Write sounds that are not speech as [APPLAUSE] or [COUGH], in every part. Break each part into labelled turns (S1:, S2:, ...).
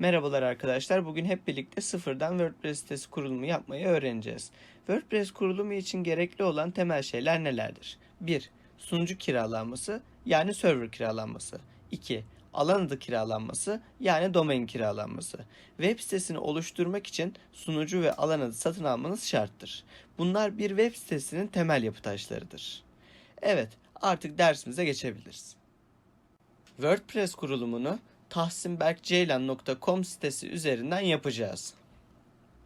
S1: Merhabalar arkadaşlar. Bugün hep birlikte sıfırdan WordPress sitesi kurulumu yapmayı öğreneceğiz. WordPress kurulumu için gerekli olan temel şeyler nelerdir? 1. Sunucu kiralanması yani server kiralanması. 2. Alan adı kiralanması yani domain kiralanması. Web sitesini oluşturmak için sunucu ve alan adı satın almanız şarttır. Bunlar bir web sitesinin temel yapı taşlarıdır. Evet, artık dersimize geçebiliriz. WordPress kurulumunu tahsinberkceylan.com sitesi üzerinden yapacağız.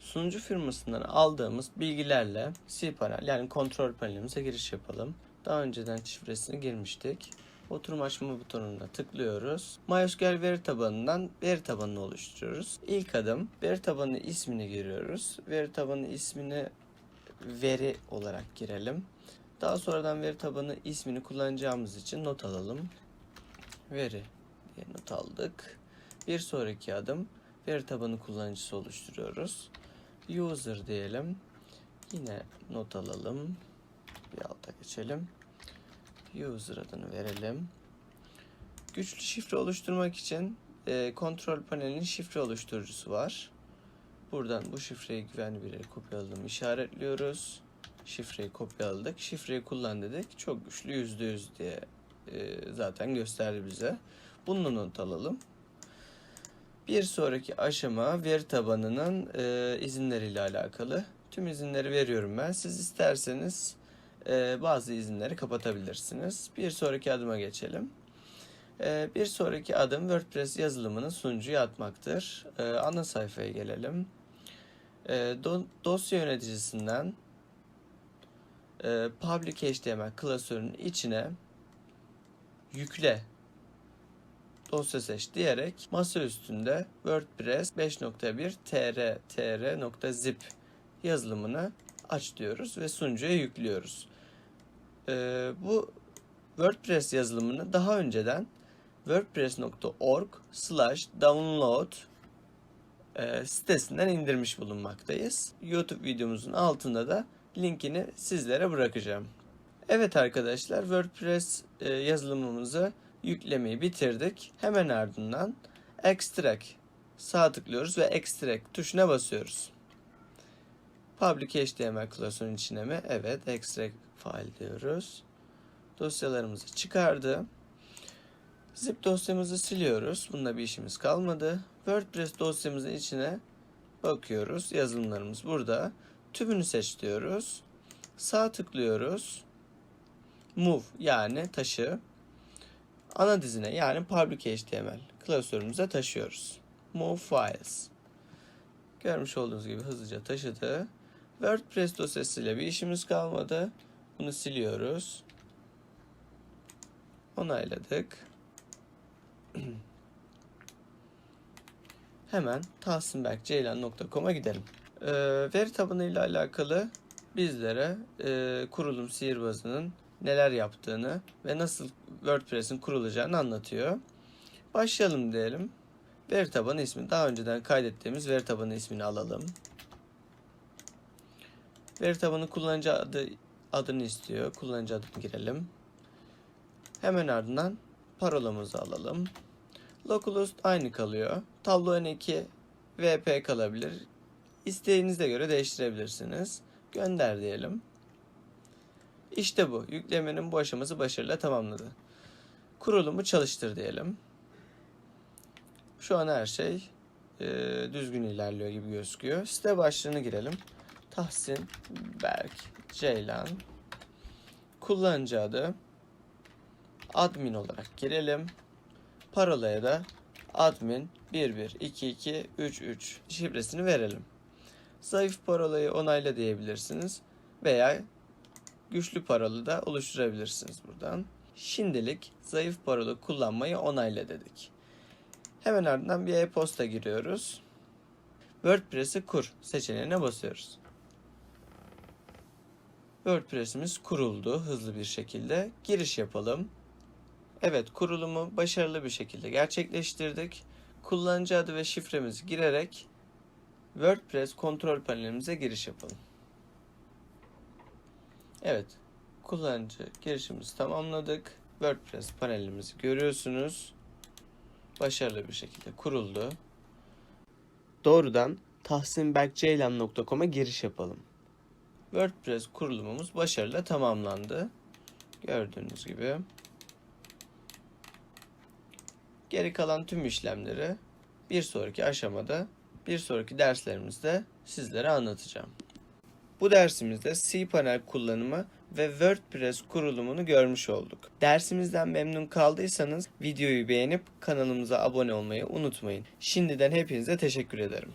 S1: Sunucu firmasından aldığımız bilgilerle cPanel yani kontrol panelimize giriş yapalım. Daha önceden şifresini girmiştik. Oturum açma butonuna tıklıyoruz. MySQL veri tabanından veri tabanını oluşturuyoruz. İlk adım veri tabanı ismini giriyoruz. Veri tabanı ismini veri olarak girelim. Daha sonradan veri tabanı ismini kullanacağımız için not alalım. Veri diye not aldık. Bir sonraki adım veri tabanı kullanıcısı oluşturuyoruz. User diyelim. Yine not alalım. Bir alta geçelim. User adını verelim. Güçlü şifre oluşturmak için e, kontrol panelinin şifre oluşturucusu var. Buradan bu şifreyi güvenli bir yere kopyaladım. işaretliyoruz. Şifreyi kopyaladık. Şifreyi kullan dedik. Çok güçlü %100 diye e, zaten gösterdi bize. Bunu not alalım. Bir sonraki aşama veri tabanının e, izinleriyle alakalı. Tüm izinleri veriyorum ben. Siz isterseniz e, bazı izinleri kapatabilirsiniz. Bir sonraki adıma geçelim. E, bir sonraki adım WordPress yazılımını sunucuya atmaktır. E, ana sayfaya gelelim. E, do- dosya yöneticisinden e, public HTML klasörünün içine yükle dosya seç diyerek masa üstünde WordPress 5.1 tr tr.zip yazılımını aç diyoruz ve sunucuya yüklüyoruz. Ee, bu WordPress yazılımını daha önceden wordpress.org slash download e, sitesinden indirmiş bulunmaktayız. YouTube videomuzun altında da linkini sizlere bırakacağım. Evet arkadaşlar WordPress e, yazılımımızı yüklemeyi bitirdik. Hemen ardından extract sağ tıklıyoruz ve extract tuşuna basıyoruz. Public HTML klasörün içine mi? Evet, extract file diyoruz. Dosyalarımızı çıkardı. Zip dosyamızı siliyoruz. Bununla bir işimiz kalmadı. WordPress dosyamızın içine bakıyoruz. Yazılımlarımız burada. Tümünü seç diyoruz. Sağ tıklıyoruz. Move yani taşı ana dizine yani public HTML klasörümüze taşıyoruz. Move files. Görmüş olduğunuz gibi hızlıca taşıdı. WordPress dosyasıyla bir işimiz kalmadı. Bunu siliyoruz. Onayladık. [CLEARS THROAT] Hemen tahsinberkceylan.com'a gidelim. Ee, veri tabanı alakalı bizlere e, kurulum sihirbazının neler yaptığını ve nasıl WordPress'in kurulacağını anlatıyor. Başlayalım diyelim. Veri tabanı ismi. Daha önceden kaydettiğimiz veri tabanı ismini alalım. Veri tabanı kullanıcı adı adını istiyor. Kullanıcı adını girelim. Hemen ardından parolamızı alalım. Localhost aynı kalıyor. Tablo N2 VP kalabilir. İsteğinize göre değiştirebilirsiniz. Gönder diyelim. İşte bu. Yüklemenin bu aşaması başarıyla tamamladı. Kurulumu çalıştır diyelim. Şu an her şey e, düzgün ilerliyor gibi gözüküyor. Site başlığını girelim. Tahsin Berk Ceylan Kullanıcı adı admin olarak girelim. Parolaya da admin 112233 şifresini verelim. Zayıf parolayı onayla diyebilirsiniz veya güçlü parola da oluşturabilirsiniz buradan. Şimdilik zayıf parola kullanmayı onayla dedik. Hemen ardından bir e-posta giriyoruz. WordPress'i kur seçeneğine basıyoruz. WordPress'imiz kuruldu hızlı bir şekilde. Giriş yapalım. Evet kurulumu başarılı bir şekilde gerçekleştirdik. Kullanıcı adı ve şifremizi girerek WordPress kontrol panelimize giriş yapalım. Evet kullanıcı girişimizi tamamladık. WordPress panelimizi görüyorsunuz. Başarılı bir şekilde kuruldu. doğrudan tahsinberkceylan.com'a giriş yapalım. WordPress kurulumumuz başarıyla tamamlandı. Gördüğünüz gibi. Geri kalan tüm işlemleri bir sonraki aşamada, bir sonraki derslerimizde sizlere anlatacağım. Bu dersimizde cPanel kullanımı ve WordPress kurulumunu görmüş olduk. Dersimizden memnun kaldıysanız videoyu beğenip kanalımıza abone olmayı unutmayın. Şimdiden hepinize teşekkür ederim.